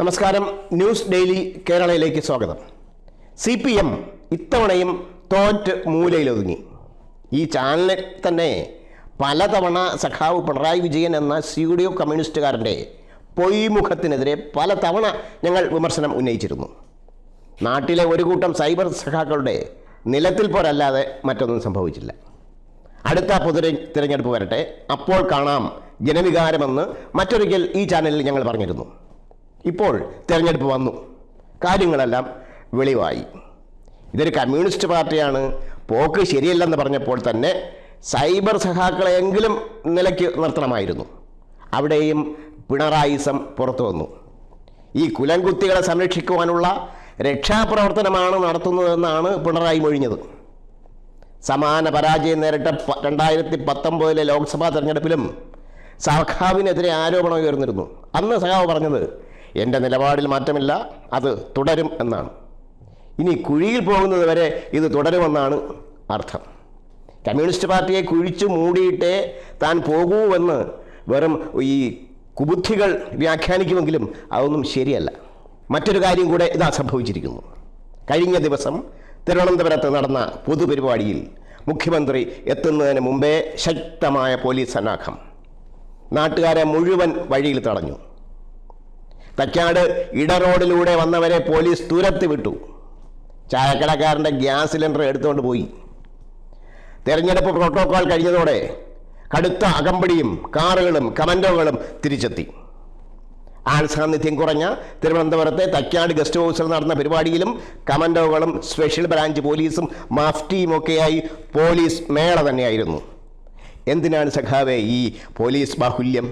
നമസ്കാരം. News daily കേരളയിലേക്ക് സ്വാഗതം. C P M ഇത്തവണയും തോറ്റ് മൂലയിലൊതുങ്ങി. ഈ ചാനലിൽ തന്നെ പലതവണ സഖാവ് പിണറായി വിജയൻ എന്ന സി ഡി ഒ കമ്മ്യൂണിസ്റ്റുകാരന്റെ പൊയ്മുഖത്തിനെതിരെ പലതവണ ഞങ്ങൾ വിമർശനം ഉന്നയിച്ചിരുന്നു. നാട്ടിലെ ഒരു കൂട്ടം സൈബർ സഖാക്കളുടെ നിലത്തിൽ പോരല്ലാതെ മറ്റൊന്നും സംഭവിച്ചില്ല. അടുത്ത പൊതു തിരഞ്ഞെടുപ്പ് വരട്ടെ. അപ്പോൾ കാണാം ജനവികാരമെന്ന് മറ്റൊരിക്കൽ ഈ ചാനലിൽ ഞങ്ങൾ പറഞ്ഞിരുന്നു. ഇപ്പോൾ തിരഞ്ഞെടുപ്പ് വന്നു. കാര്യങ്ങളെല്ലാം വെളിവായി. ഇതൊരു കമ്മ്യൂണിസ്റ്റ് പാർട്ടിയാണ്. പോക്ക് ശരിയല്ലെന്ന് പറഞ്ഞപ്പോൾ തന്നെ സൈബർ സഖാക്കളെയെങ്കിലും നിലയ്ക്ക് നിർത്തണമായിരുന്നു. അവിടെയും പിണറായിസം പുറത്തു വന്നു. ഈ കുലംകുത്തികളെ സംരക്ഷിക്കുവാനുള്ള രക്ഷാപ്രവർത്തനമാണ് നടത്തുന്നതെന്നാണ് പിണറായി മൊഴിഞ്ഞത്. സമാന പരാജയം നേരിട്ട രണ്ടായിരത്തി പത്തൊമ്പതിലെ ലോക്സഭാ തെരഞ്ഞെടുപ്പിലും സഖാവിനെതിരെ ആരോപണം ഉയർന്നിരുന്നു. അന്ന് സഖാവ് പറഞ്ഞത് എന്റെ നിലപാടിൽ മാറ്റമില്ല അത് തുടരും എന്നാണ്. ഇനി കുഴിയിൽ പോകുന്നത് വരെ ഇത് തുടരുമെന്നാണ് അർത്ഥം. കമ്മ്യൂണിസ്റ്റ് പാർട്ടിയെ കുഴിച്ചു മൂടിയിട്ടേ താൻ പോകൂവെന്ന് വെറും ഈ കുബുദ്ധികൾ വ്യാഖ്യാനിക്കുമെങ്കിലും അതൊന്നും ശരിയല്ല. മറ്റൊരു കാര്യം കൂടെ ഇതാ സംഭവിച്ചിരിക്കുന്നു. കഴിഞ്ഞ ദിവസം തിരുവനന്തപുരത്ത് നടന്ന പൊതുപരിപാടിയിൽ മുഖ്യമന്ത്രി എത്തുന്നതിന് മുമ്പേ ശക്തമായ പോലീസ് സന്നാഹം നാട്ടുകാരെ മുഴുവൻ വഴിയിൽ തടഞ്ഞു. തക്കാട് ഇടറോഡിലൂടെ വന്നവരെ പോലീസ് തുരത്തി വിട്ടു. ചായക്കടക്കാരന്റെ ഗ്യാസ് സിലിണ്ടർ എടുത്തുകൊണ്ട് പോയി. തെരഞ്ഞെടുപ്പ് പ്രോട്ടോകോൾ കഴിഞ്ഞതോടെ കടുത്ത അകമ്പടിയും കാറുകളും കമൻഡോകളും തിരിച്ചെത്തി. ആൾ സാന്നിധ്യം കുറഞ്ഞ തിരുവനന്തപുരത്തെ തക്കാട് ഗസ്റ്റ് ഹൗസിൽ നടന്ന പരിപാടിയിലും കമൻഡോകളും സ്പെഷ്യൽ ബ്രാഞ്ച് പോലീസും മാഫ്റ്റിയും ഒക്കെയായി പോലീസ് മേള തന്നെയായിരുന്നു. എന്തിനാണ് സഖാവെ ഈ പോലീസ് ബാഹുല്യം?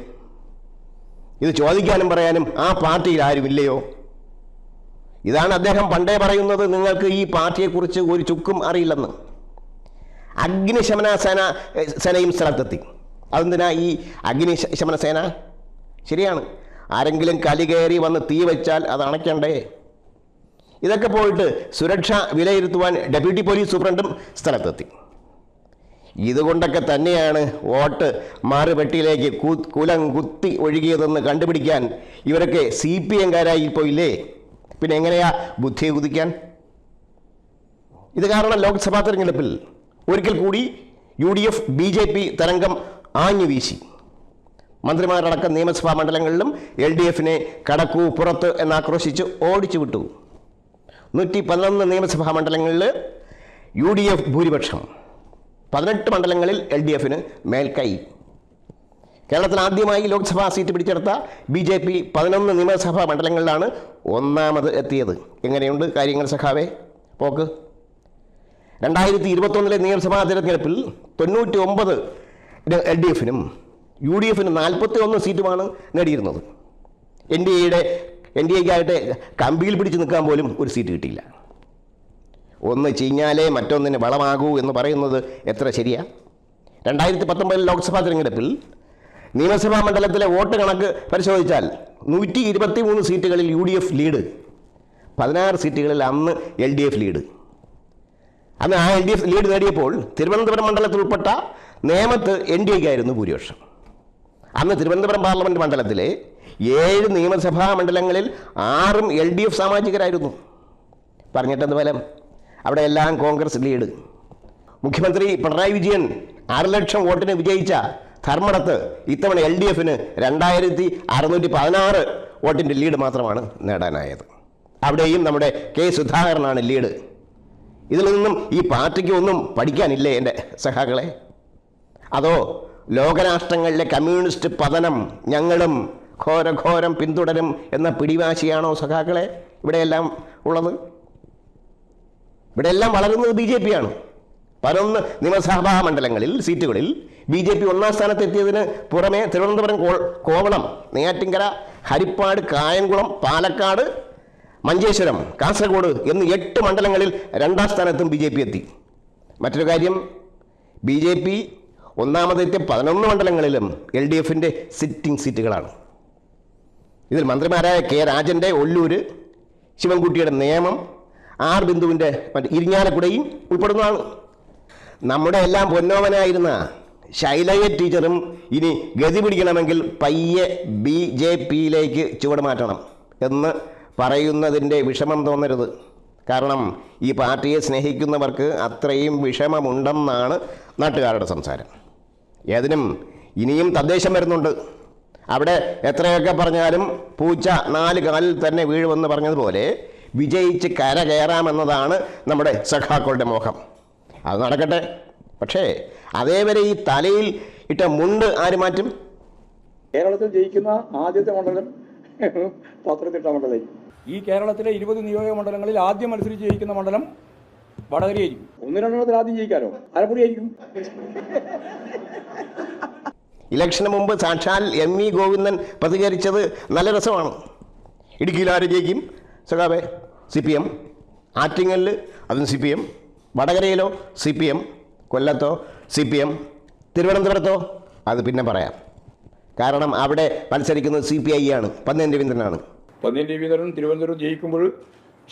ഇത് ചോദിക്കാനും പറയാനും ആ പാർട്ടിയിൽ ആരുമില്ലയോ? ഇതാണ് അദ്ദേഹം പണ്ടേ പറയുന്നത് നിങ്ങൾക്ക് ഈ പാർട്ടിയെക്കുറിച്ച് ഒരു ചുക്കും അറിയില്ലെന്ന്. അഗ്നിശമന സേന സേനയും സ്ഥലത്തെത്തി. അതെന്തിനാ ഈ അഗ്നിശമന സേന ശരിയാണ്. ആരെങ്കിലും കലി കയറി വന്ന് തീ വെച്ചാൽ അത് അണയ്ക്കണ്ടേ? ഇതൊക്കെ പോയിട്ട് സുരക്ഷ വിലയിരുത്തുവാൻ ഡെപ്യൂട്ടി പോലീസ് സൂപ്രണ്ടും സ്ഥലത്തെത്തി. ഇതുകൊണ്ടൊക്കെ തന്നെയാണ് വോട്ട് മാറുപെട്ടിയിലേക്ക് കുലം കുത്തി ഒഴുകിയതെന്ന് കണ്ടുപിടിക്കാൻ ഇവരൊക്കെ സി പി എംകാരായി പോയില്ലേ? പിന്നെ എങ്ങനെയാ ബുദ്ധി കുതിക്കാൻ? ഇത് കാരണം ലോക്സഭാ തെരഞ്ഞെടുപ്പിൽ ഒരിക്കൽ കൂടി U D F B J P തരംഗം ആഞ്ഞു വീശി. മന്ത്രിമാരടക്കം നിയമസഭാ മണ്ഡലങ്ങളിലും എൽ ഡി എഫിനെ കടക്കൂ പുറത്ത് എന്നാക്രോശിച്ച് ഓടിച്ചു വിട്ടു. നൂറ്റി പതിനൊന്ന് നിയമസഭാ മണ്ഡലങ്ങളിൽ യു ഡി എഫ് ഭൂരിപക്ഷം. പതിനെട്ട് മണ്ഡലങ്ങളിൽ എൽ ഡി എഫിന് മേൽക്കൈ. കേരളത്തിൽ ആദ്യമായി ലോക്സഭാ സീറ്റ് പിടിച്ചെടുത്ത ബി ജെ പി പതിനൊന്ന് നിയമസഭാ മണ്ഡലങ്ങളിലാണ് ഒന്നാമത് എത്തിയത്. എങ്ങനെയുണ്ട് കാര്യങ്ങൾ സഖാവേ? പോക്ക്. രണ്ടായിരത്തി ഇരുപത്തൊന്നിലെ നിയമസഭാ തിരഞ്ഞെടുപ്പിൽ തൊണ്ണൂറ്റി ഒമ്പത് എൽ ഡി എഫിനും യു ഡി എഫിനും നാൽപ്പത്തി ഒന്ന് സീറ്റുമാണ് നേടിയിരുന്നത്. എൻ ഡി എയുടെ എൻ ഡി എക്കായിട്ട് കമ്പിയിൽ പിടിച്ച് നിൽക്കാൻ പോലും ഒരു സീറ്റ് കിട്ടിയില്ല. ഒന്ന് ചീഞ്ഞാലേ മറ്റൊന്നിന് വളമാകൂ എന്ന് പറയുന്നത് എത്ര ശരിയാ? രണ്ടായിരത്തി പത്തൊമ്പതിൽ ലോക്സഭാ തിരഞ്ഞെടുപ്പിൽ നിയമസഭാ മണ്ഡലത്തിലെ വോട്ട് കണക്ക് പരിശോധിച്ചാൽ നൂറ്റി ഇരുപത്തി മൂന്ന് സീറ്റുകളിൽ യു ഡി എഫ് ലീഡ്. പതിനാറ് സീറ്റുകളിൽ അന്ന് എൽ ഡി എഫ് ലീഡ്. അന്ന് ആ എൽ ഡി എഫ് ലീഡ് നേടിയപ്പോൾ തിരുവനന്തപുരം മണ്ഡലത്തിൽ ഉൾപ്പെട്ട നേമത്ത് എൻ ഡി എക്കായിരുന്നു ഭൂരിപക്ഷം. അന്ന് തിരുവനന്തപുരം പാർലമെന്റ് മണ്ഡലത്തിലെ ഏഴ് നിയമസഭാ മണ്ഡലങ്ങളിൽ ആറും എൽ ഡി എഫ് സാമാജികരായിരുന്നു. പറഞ്ഞിട്ടെന്ത് ഫലം? അവിടെ എല്ലാം കോൺഗ്രസ് ലീഡ്. മുഖ്യമന്ത്രി പിണറായി വിജയൻ ആറ് ലക്ഷം വോട്ടിന് വിജയിച്ച ധർമ്മടത്ത് ഇത്തവണ എൽ ഡി എഫിന് രണ്ടായിരത്തി അറുന്നൂറ്റി പതിനാറ് വോട്ടിന്റെ ലീഡ് മാത്രമാണ് നേടാനായത്. അവിടെയും നമ്മുടെ കെ സുധാകരനാണ് ലീഡ്. ഇതിൽ നിന്നും ഈ പാർട്ടിക്ക് ഒന്നും പഠിക്കാനില്ലേ എന്റെ സഹാക്കളെ അതോ ലോകരാഷ്ട്രങ്ങളിലെ കമ്മ്യൂണിസ്റ്റ് പതനം ഞങ്ങളും ഘോരഘോരം പിന്തുടരും എന്ന പിടിവാശിയാണോ സഖാക്കളെ ഇവിടെയെല്ലാം ഉള്ളത്? ഇവിടെയെല്ലാം വളരുന്നത് ബി ജെ പി ആണ്. പതിനൊന്ന് നിയമസഭാ മണ്ഡലങ്ങളിൽ സീറ്റുകളിൽ ബി ജെ പി ഒന്നാം സ്ഥാനത്തെത്തിയതിന് പുറമെ തിരുവനന്തപുരം കോവളം നെയ്യാറ്റിങ്കര ഹരിപ്പാട് കായംകുളം പാലക്കാട് മഞ്ചേശ്വരം കാസർഗോഡ് എന്നീ എട്ട് മണ്ഡലങ്ങളിൽ രണ്ടാം സ്ഥാനത്തും ബി ജെ പി എത്തി. മറ്റൊരു കാര്യം ബി ജെ പി ഒന്നാമതെത്തിയ പതിനൊന്ന് മണ്ഡലങ്ങളിലും എൽ ഡി എഫിന്റെ സിറ്റിംഗ് സീറ്റുകളാണ് ഇതിൽ മന്ത്രിമാരായ കെ രാജന്റെ ഒല്ലൂർ ശിവൻകുട്ടിയുടെ നിയമം ആർ ബിന്ദുവിന്റെ മറ്റേ ഇരിഞ്ഞാലക്കുടയും ഉൾപ്പെടുന്നതാണ്. നമ്മുടെ എല്ലാം പൊന്നോമനായിരുന്ന ശൈലയ ടീച്ചറും ഇനി ഗതി പിടിക്കണമെങ്കിൽ പയ്യെ ബി ജെ പിയിലേക്ക് ചുവട് മാറ്റണം എന്ന് പറയുന്നതിന്റെ വിഷമം തോന്നരുത്. കാരണം ഈ പാർട്ടിയെ സ്നേഹിക്കുന്നവർക്ക് അത്രയും വിഷമമുണ്ടെന്നാണ് നാട്ടുകാരുടെ സംസാരം. ഏതിനും ഇനിയും തദ്ദേശം വരുന്നുണ്ട്. അവിടെ എത്രയൊക്കെ പറഞ്ഞാലും പൂച്ച നാല് കാലിൽ തന്നെ വീഴുമെന്ന് പറഞ്ഞതുപോലെ വിജയിച്ച് കര കയറാമെന്നതാണ് നമ്മുടെ സഖാക്കളുടെ മോഹം. അത് നടക്കട്ടെ. പക്ഷേ അതേവരെ ഈ തലയിൽ ഇട്ട മുണ്ട് ആര് മാറ്റും? കേരളത്തിൽ ജയിക്കുന്ന ആദ്യത്തെ മണ്ഡലം പത്തനംതിട്ട മണ്ഡലം. ഈ കേരളത്തിലെ ഇരുപത് നിയോജക മണ്ഡലങ്ങളിൽ ആദ്യം മത്സരിച്ച് ജയിക്കുന്ന മണ്ഡലം വടകരയായിരിക്കും. ഒന്ന് രണ്ടെണ്ണത്തിൽ ആദ്യം ജയിക്കാനോ ആലപ്പുഴ ആയിരിക്കും ഇലക്ഷന് മുമ്പ് സാക്ഷാൽ എം വി ഗോവിന്ദൻ പ്രതികരിച്ചത് നല്ല രസമാണ്. ഇടുക്കിയിൽ ആര് ജയിക്കും? സഖാവേ സി പി എം. ആറ്റിങ്ങലിൽ അതും സി പി എം. വടകരയിലോ സി പി എം. കൊല്ലത്തോ സി പി എം. തിരുവനന്തപുരത്തോ അത് പിന്നെ പറയാം. കാരണം അവിടെ മത്സരിക്കുന്നത് സി പി ഐ ആണ്. പന്നിയൻ രവീന്ദ്രനാണ്. പന്നിയൻ രവീന്ദ്രൻ തിരുവനന്തപുരം ജയിക്കുമ്പോൾ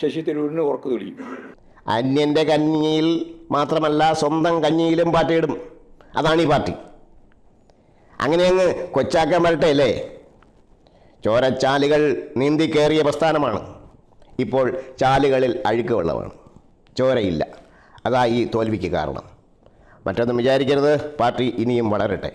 ശശി തരൂരിന് ഉറക്കു തെളിയും അന്യന്റെ കഞ്ഞിയിൽ മാത്രമല്ല സ്വന്തം കഞ്ഞിയിലും പാർട്ടിയിടും അതാണ് ഈ പാർട്ടി. അങ്ങനെ അങ്ങ് കൊച്ചാക്കാൻ വരട്ടെ അല്ലേ? ചോരച്ചാലുകൾ നീന്തി കയറിയ പ്രസ്ഥാനമാണ്. ഇപ്പോൾ ചാലുകളിൽ അഴുക്ക് വെള്ളമാണ് ചോരയില്ല. അതാ ഈ തോൽവിക്ക് കാരണം. മറ്റൊന്നും വിചാരിക്കരുത്. പാർട്ടി ഇനിയും വളരട്ടെ.